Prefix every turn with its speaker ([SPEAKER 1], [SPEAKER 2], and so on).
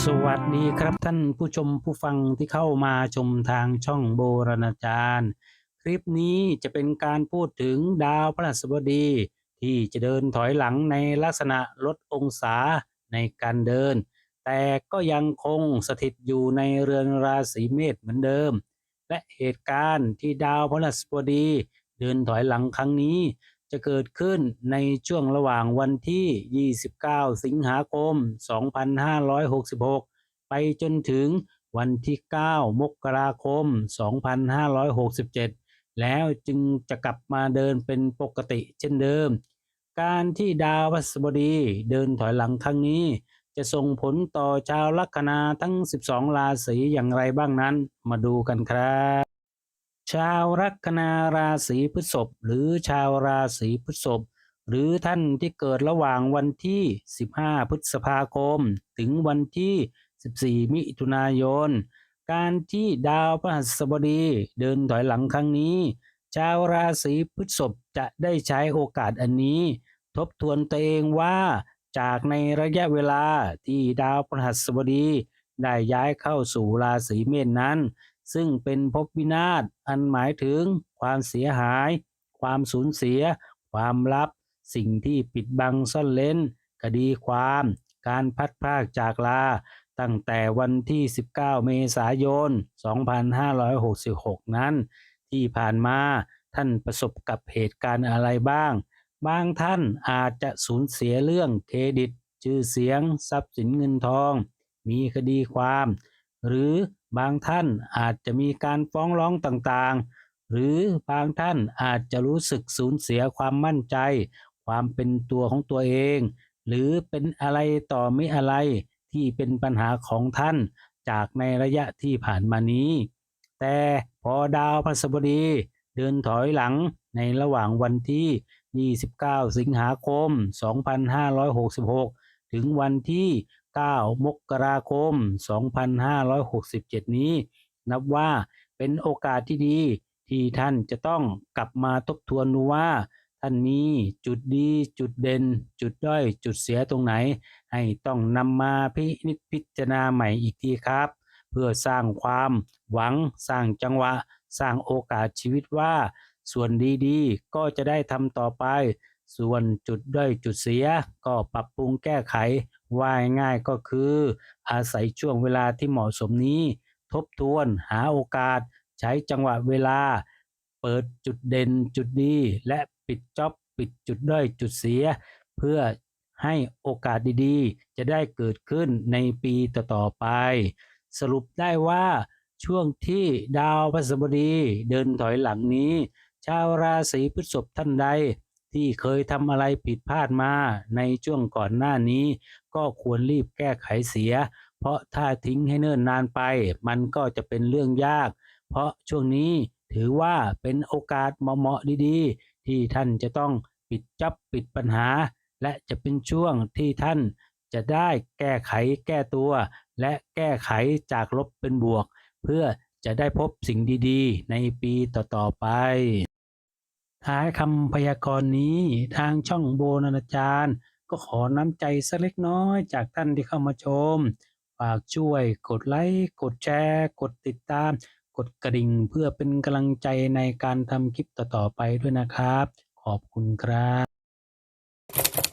[SPEAKER 1] สวัสดีครับท่านผู้ชมผู้ฟังที่เข้ามาชมทางช่องโบราณจารย์ คลิปนี้จะเป็นการพูดถึงดาวพฤหัสบดี ที่จะเดินถอยหลังในลักษณะลดองศาในการเดิน แต่ก็ยังคงสถิตอยู่ในเรือนราศีเมษเหมือนเดิม และเหตุการณ์ที่ดาวพฤหัสบดี เดินถอยหลังครั้งนี้ จะเกิดขึ้นในช่วงระหว่างวันที่ 29 สิงหาคม 2566 ไปจนถึงวันที่ 9 มกราคม 2567 แล้วจึงจะกลับมาเดินเป็นปกติเช่นเดิม การที่ดาวพฤหัสบดีเดินถอยหลังครั้งนี้ จะส่งผลต่อชาวลัคนาทั้ง 12 ราศีอย่างไรบ้างนั้น มาดูกันครับ ชาวลัคนาราศีพฤษภหรือชาวราศีพฤษภหรือท่านที่เกิดระหว่างวันที่ 15 พฤษภาคม ถึงวันที่ 14 มิถุนายน การที่ดาวพฤหัสบดีเดินถอยหลังครั้งนี้ ชาวราศีพฤษภจะได้ใช้โอกาสอันนี้ ทบทวนตัวเองว่า จากในระยะเวลาที่ดาวพฤหัสบดีได้ย้ายเข้าสู่ราศีเมษนั้น ซึ่งเป็นภพวินาศอันหมายถึงความเสียหาย ความสูญเสีย ความลับ สิ่งที่ปิดบังซ่อนเล้นคดีความ การพัดพากจากลา ตั้งแต่วันที่ 19 เมษายน 2566 นั้น ที่ผ่านมาท่านประสบกับเหตุการณ์อะไรบ้าง บางท่านอาจจะสูญเสียเรื่องเครดิต ชื่อเสียง ทรัพย์สินเงินทอง มีคดีความ หรือบางท่านอาจจะมีการฟ้องร้องต่างๆ หรือบางท่านอาจจะรู้สึกสูญเสียความมั่นใจ ความเป็นตัวของตัวเอง หรือเป็นอะไรต่อไม่อะไรที่เป็นปัญหาของท่านจากในระยะที่ผ่านมานี้ แต่พอดาวพฤหัสบดีเดินถอยหลังในระหว่างวันที่ 29 สิงหาคม 2566 ถึงวันที่ 9 มกราคม 2567 นี้ นับว่าเป็นโอกาสที่ดีที่ท่านจะต้องกลับมาทบทวนดูว่า ท่านมีจุดดีจุดเด่น จุดด้อยจุดเสียตรงไหน ให้ต้องนำมาพินิจพิจารณาใหม่อีกทีครับ เพื่อสร้างความหวังสร้างจังหวะ สร้างโอกาสชีวิตว่า ส่วนดีๆ ก็จะได้ทำต่อไป ส่วนจุดด้อยจุดเสียก็ปรับปรุงแก้ไขว่ายง่ายก็คือ อาศัยช่วงเวลาที่เหมาะสมนี้ ทบทวนหาโอกาส ใช้จังหวะเวลา เปิดจุดเด่นจุดดี และปิดจ็อบปิดจุดด้อยจุดเสีย เพื่อให้โอกาสดีๆ จะได้เกิดขึ้นในปีต่อๆไป สรุปได้ว่าช่วงที่ดาวพฤหัสบดีเดินถอยหลังนี้ ชาวราศีพฤษภท่านใด ที่เคยทำอะไรผิดพลาดมาในช่วงก่อนหน้านี้ ก็ควรรีบแก้ไขเสีย เพราะถ้าทิ้งให้เนิ่นนานไป มันก็จะเป็นเรื่องยาก เพราะช่วงนี้ถือว่าเป็นโอกาสเหมาะๆดีๆ ที่ท่านจะต้องปิดจับปิดปัญหา และจะเป็นช่วงที่ท่านจะได้แก้ไขแก้ตัว และแก้ไขจากลบเป็นบวก เพื่อจะได้พบสิ่งดีๆ ในปีต่อ ๆ ไป ท้ายคำพยากรณ์นี้ทางช่องโบนานาจารย์ ก็ขอน้ำใจสักเล็กน้อยจากท่านที่เข้ามาชม ฝากช่วยกดไลค์ กดแชร์ กดติดตาม กดกระดิ่งเพื่อเป็นกำลังใจในการทำคลิปต่อๆไปด้วยนะครับ ขอบคุณครับ